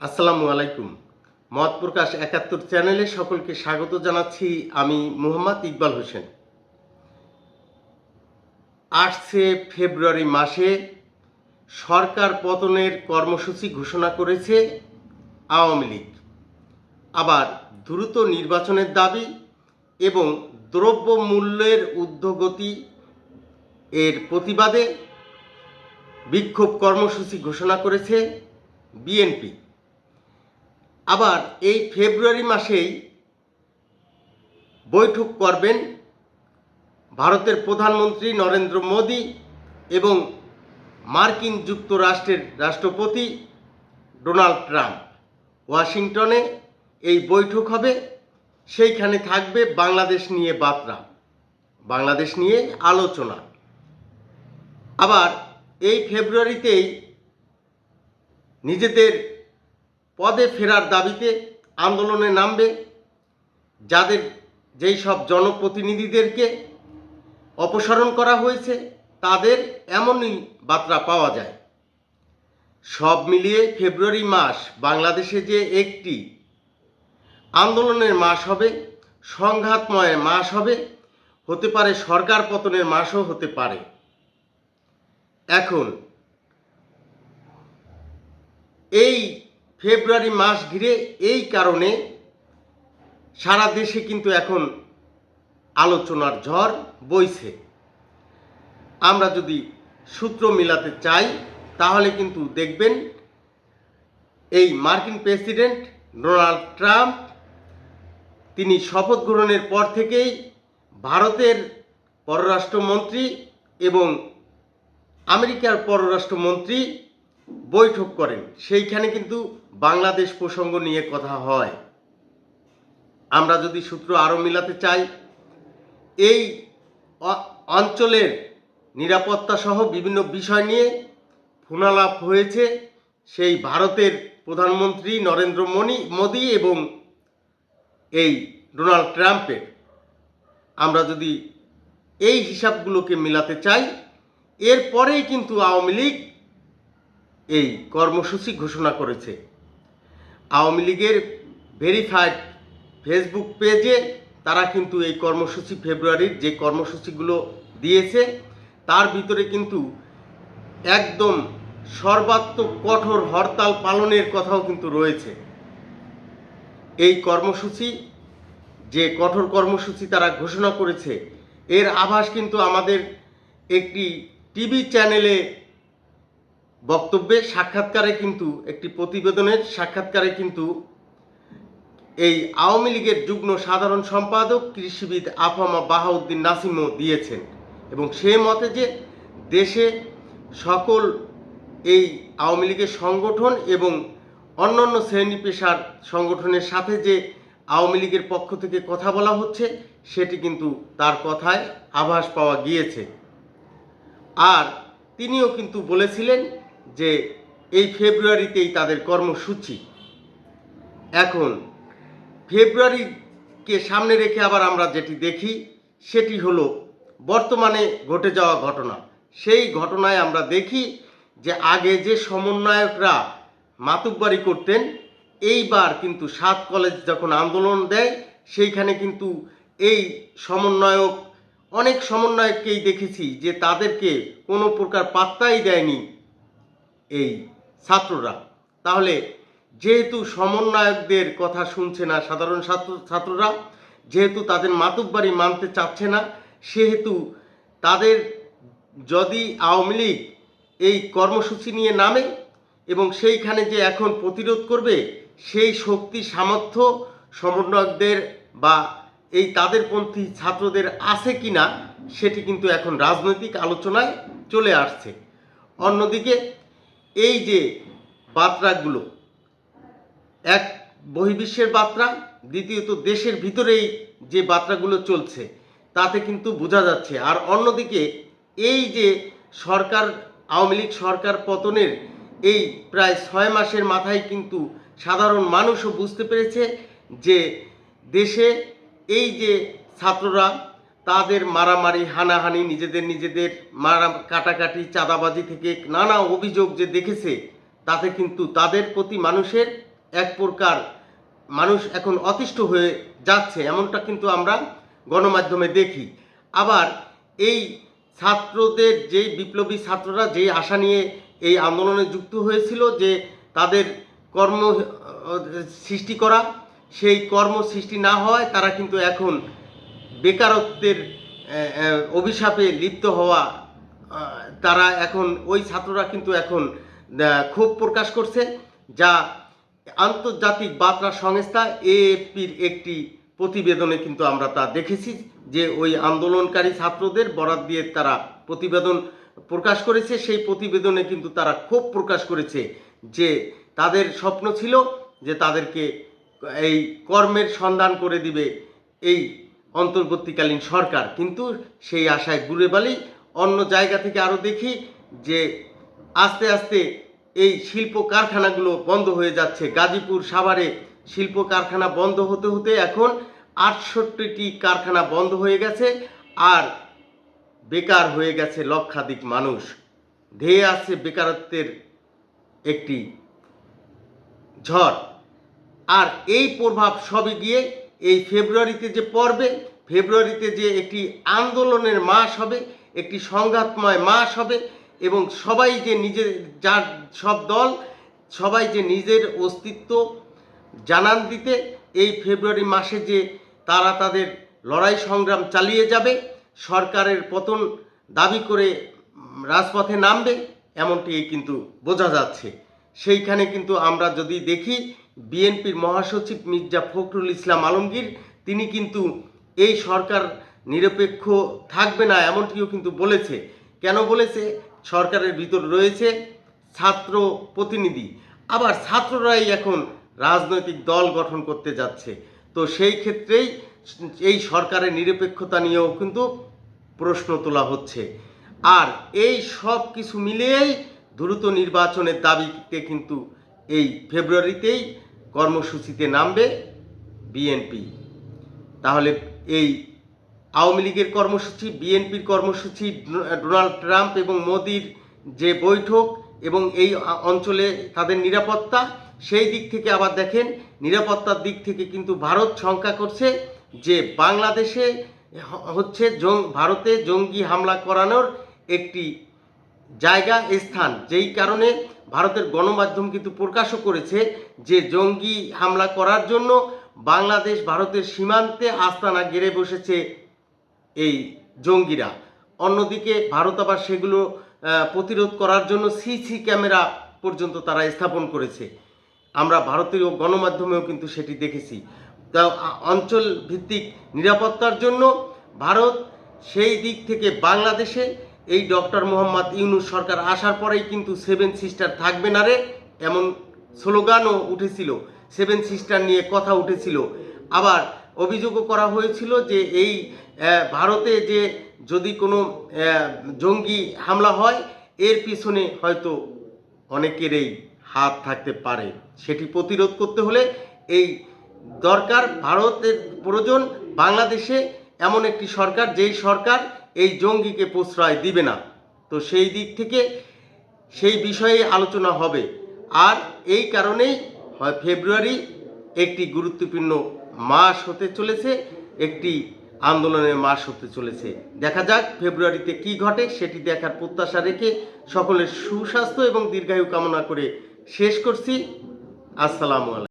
আসসালামু আলাইকুম। মত প্রকাশ একাত্তর চ্যানেলে সকলকে স্বাগত জানাচ্ছি আমি মোহাম্মদ ইকবাল হোসেন। আসছে ফেব্রুয়ারি মাসে সরকার পতনের কর্মসূচি ঘোষণা করেছে আওয়ামী লীগ। আবার দ্রুত নির্বাচনের দাবি এবং দ্রব্য মূল্যের ঊর্ধ্বগতি এর প্রতিবাদে বিক্ষোভ কর্মসূচি ঘোষণা করেছে বিএনপি। আবার এই ফেব্রুয়ারি মাসেই বৈঠক করবেন ভারতের প্রধানমন্ত্রী নরেন্দ্র মোদী এবং মার্কিন যুক্তরাষ্ট্রের রাষ্ট্রপতি ডোনাল্ড ট্রাম্প। ওয়াশিংটনে এই বৈঠক হবে, সেইখানে থাকবে বাংলাদেশ নিয়ে বার্তা বাংলাদেশ নিয়ে আলোচনা। আবার এই ফেব্রুয়ারিতেই নিজেদের পদে ফেরার দাবিতে আন্দোলনে নামবে। যাদের যেই সব জনপ্রতিনিধিদেরকে অপসারণ করা হয়েছে, তাদের এমনই বার্তা পাওয়া যায়। সব মিলিয়ে ফেব্রুয়ারি মাস বাংলাদেশে যে একটি আন্দোলনের মাস হবে সংঘাতময় মাস হবে, হতে পারে সরকার পতনের মাসও হতে পারে। এখন এই ফেব্রুয়ারি মাস ঘিরে এই কারণে সারা দেশে কিন্তু এখন আলোচনার ঝড় বইছে। আমরা যদি সূত্র মিলাতে চাই, তাহলে কিন্তু দেখবেন এই মার্কিন প্রেসিডেন্ট ডোনাল্ড ট্রাম্প, তিনি শপথ গ্রহণের পর থেকেই ভারতের পররাষ্ট্রমন্ত্রী এবং আমেরিকার পররাষ্ট্রমন্ত্রী বৈঠক করেন। সেইখানে কিন্তু বাংলাদেশ প্রসঙ্গ নিয়ে কথা হয়। আমরা যদি সূত্র আরও মিলাতে চাই, এই অঞ্চলের নিরাপত্তা সহ বিভিন্ন বিষয় নিয়ে ফোনালাপ হয়েছে। সেই ভারতের প্রধানমন্ত্রী নরেন্দ্র মনি, মোদী এবং এই ডোনাল্ড ট্রাম্পের। আমরা যদি এই হিসাবগুলোকে মিলাতে চাই, এরপরেই কিন্তু আওয়ামী লীগ এই কর্মসূচি ঘোষণা করেছে। আওয়ামী লীগের ভেরিফাইড ফেসবুক পেজে তারা কিন্তু এই কর্মসূচি ফেব্রুয়ারির যে কর্মসূচিগুলো দিয়েছে, তার ভিতরে কিন্তু একদম সর্বাত্মক কঠোর হরতাল পালনের কথাও কিন্তু রয়েছে। এই কর্মসূচি, যে কঠোর কর্মসূচি তারা ঘোষণা করেছে, এর আভাস কিন্তু আমাদের একটি টিভি চ্যানেলে বক্তব্যে সাক্ষাৎকারে কিন্তু, একটি প্রতিবেদনের সাক্ষাৎকারে কিন্তু এই আওয়ামী লীগের যুগ্ম সাধারণ সম্পাদক কৃষিবিদ আফামা বাহাউদ্দিন নাসিমও দিয়েছেন এবং সে মতে যে দেশে সকল এই আওয়ামী লীগের সংগঠন এবং অন্যান্য শ্রেণি পেশার সংগঠনের সাথে যে আওয়ামী লীগের পক্ষ থেকে কথা বলা হচ্ছে, সেটি কিন্তু তার কথায় আভাস পাওয়া গিয়েছে। আর তিনিও কিন্তু বলেছিলেন যে এই ফেব্রুয়ারিতেই তাদের কর্মসূচি। এখন ফেব্রুয়ারিকে সামনে রেখে আবার আমরা যেটি দেখি, সেটি হলো বর্তমানে ঘটে যাওয়া ঘটনা। সেই ঘটনায় আমরা দেখি যে আগে যে সমন্বয়করা মাতুব্বারি করতেন, এইবার কিন্তু সাত কলেজ যখন আন্দোলন দেয়, সেইখানে কিন্তু এই সমন্বয়ক, অনেক সমন্বয়ককেই দেখেছি যে তাদেরকে কোনো প্রকার পাত্তাই দেয়নি। এই ছাত্ররা। তাহলে যেহেতু সমন্বয়কদের কথা শুনছে না সাধারণ ছাত্র ছাত্ররা, যেহেতু তাদের মাতুব্বাড়ি মানতে চাচ্ছে না, সেহেতু তাদের যদি আওয়ামী লীগ এই কর্মসূচি নিয়ে নামে এবং সেইখানে যে এখন প্রতিরোধ করবে, সেই শক্তি, সামর্থ্য সমন্বয়কদের বা এই তাদেরপন্থী ছাত্রদের আছে কি না সেটি কিন্তু এখন রাজনৈতিক আলোচনায় চলে আসছে। অন্যদিকে এই যে বার্তাগুলো এক বহির্বিশ্বের বার্তা দ্বিতীয়ত দেশের ভিতরেই যে বার্তাগুলো চলছে, তাতে কিন্তু বোঝা যাচ্ছে। আর অন্যদিকে এই যে সরকার, আওয়ামী লীগ সরকার পতনের এই প্রায় ছয় মাসের মাথায় কিন্তু সাধারণ মানুষও বুঝতে পেরেছে যে দেশে এই যে ছাত্ররা তাদের মারামারি, হানাহানি, নিজেদের নিজেদের মারা, কাটাকাটি, চাঁদাবাজি থেকে নানা অভিযোগ যে দেখেছে, তাতে কিন্তু তাদের প্রতি মানুষের এক প্রকার মানুষ এখন অতিষ্ঠ হয়ে যাচ্ছে, এমনটা কিন্তু আমরা গণমাধ্যমে দেখি। আবার এই ছাত্রদের, যেই বিপ্লবী ছাত্ররা যেই আশা নিয়ে এই আন্দোলনে যুক্ত হয়েছিল যে তাদের কর্ম সৃষ্টি করা, সেই কর্ম সৃষ্টি না হওয়ায় তারা কিন্তু এখন বেকারত্বের অভিশাপে লিপ্ত হওয়া তারা এখন, ওই ছাত্ররা কিন্তু এখন ক্ষোভ প্রকাশ করছে, যা আন্তর্জাতিক বার্তা সংস্থা এএফপির একটি প্রতিবেদনে কিন্তু আমরা তা দেখেছি, যে ওই আন্দোলনকারী ছাত্রদের বরাত দিয়ে তারা প্রতিবেদন প্রকাশ করেছে। সেই প্রতিবেদনে কিন্তু তারা ক্ষোভ প্রকাশ করেছে, যে তাদের স্বপ্ন ছিল যে তাদেরকে এই কর্মের সন্ধান করে দিবে, এই অন্তর্বর্তীকালীন সরকার। কিন্তু সেই আশায় ঘুরে বালি অন্য জায়গা থেকে আরও দেখি যে আস্তে আস্তে এই শিল্প কারখানাগুলো বন্ধ হয়ে যাচ্ছে। গাজীপুর সাভারে শিল্প কারখানা বন্ধ হতে হতে এখন আটষট্টিটি কারখানা বন্ধ হয়ে গেছে আর বেকার হয়ে গেছে লক্ষাধিক মানুষ। ধেয়ে আছে বেকারত্বের একটি ঝড়। আর এই প্রভাব সবই গিয়ে এই ফেব্রুয়ারিতে যে পর্বে, ফেব্রুয়ারিতে যে একটি আন্দোলনের মাস হবে, একটি সংঘাতময় মাস হবে এবং সবাই যে নিজের, যার সব দল, সবাই যে নিজের অস্তিত্ব জানান দিতে এই ফেব্রুয়ারি মাসে যে তারা তাদের লড়াই সংগ্রাম চালিয়ে যাবে, সরকারের পতন দাবি করে রাজপথে নামবে, এমনটি কিন্তু বোঝা যাচ্ছে। সেইখানে কিন্তু আমরা যদি দেখি বিএনপির মহাসচিব মির্জা ফখরুল ইসলাম আলমগীর, তিনি কিন্তু এই সরকার নিরপেক্ষ থাকবে না এমনটিও কিন্তু বলেছে। কেন বলেছে? সরকারের ভিতর রয়েছে ছাত্র প্রতিনিধি। আবার ছাত্ররাই এখন রাজনৈতিক দল গঠন করতে যাচ্ছে। তো সেই ক্ষেত্রেই এই সরকারের নিরপেক্ষতা নিয়েও কিন্তু প্রশ্ন তোলা হচ্ছে। আর এই সব কিছু মিলিয়েই দ্রুত নির্বাচনের দাবিতে কিন্তু এই ফেব্রুয়ারিতেই কর্মসূচিতে নামবে বিএনপি। তাহলে এই আওয়ামী লীগের কর্মসূচি, বিএনপির কর্মসূচি, ডোনাল্ড ট্রাম্প এবং মোদির যে বৈঠক এবং এই অঞ্চলে তাদের নিরাপত্তা, সেই দিক থেকে আবার দেখেন, নিরাপত্তার দিক থেকে কিন্তু ভারত শঙ্কা করছে যে বাংলাদেশে হচ্ছে ভারতে জঙ্গি হামলা করানোর একটি জায়গা, স্থান। যেই কারণে ভারতের গণমাধ্যম কিন্তু প্রকাশও করেছে যে জঙ্গি হামলা করার জন্য বাংলাদেশ ভারতের সীমান্তে আস্তানা গেড়ে বসেছে এই জঙ্গিরা। অন্যদিকে ভারত আবার সেগুলো প্রতিরোধ করার জন্য সিসি ক্যামেরা পর্যন্ত তারা স্থাপন করেছে। আমরা ভারতীয় গণমাধ্যমেও কিন্তু সেটি দেখেছি। অঞ্চল ভিত্তিক নিরাপত্তার জন্য ভারত সেই দিক থেকে বাংলাদেশে এই ডক্টর মোহাম্মদ ইউনুস সরকার আসার পরেই কিন্তু সেভেন সিস্টার থাকবে না রে, এমন স্লোগানও উঠেছিল। সেভেন সিস্টার নিয়ে কথা উঠেছিল। আবার অভিযোগও করা হয়েছিল যে এই ভারতে যে যদি কোনো জঙ্গি হামলা হয়, এর পিছনে হয়তো অনেকেরই হাত থাকতে পারে। সেটি প্রতিরোধ করতে হলে এই দরকার ভারতের প্রয়োজন, বাংলাদেশে এমন একটি সরকার, যেই সরকার এই জঙ্গিকে প্রশ্রয় দিবে না। তো সেই দিক থেকে সেই বিষয়ে আলোচনা হবে। আর এই কারণেই হয় ফেব্রুয়ারি একটি গুরুত্বপূর্ণ মাস হতে চলেছে, একটি আন্দোলনের মাস হতে চলেছে। দেখা যাক ফেব্রুয়ারিতে কি ঘটে, সেটি দেখার প্রত্যাশা রেখে সকলের সুস্বাস্থ্য এবং দীর্ঘায়ু কামনা করে শেষ করছি। আসসালামু আলাইকুম।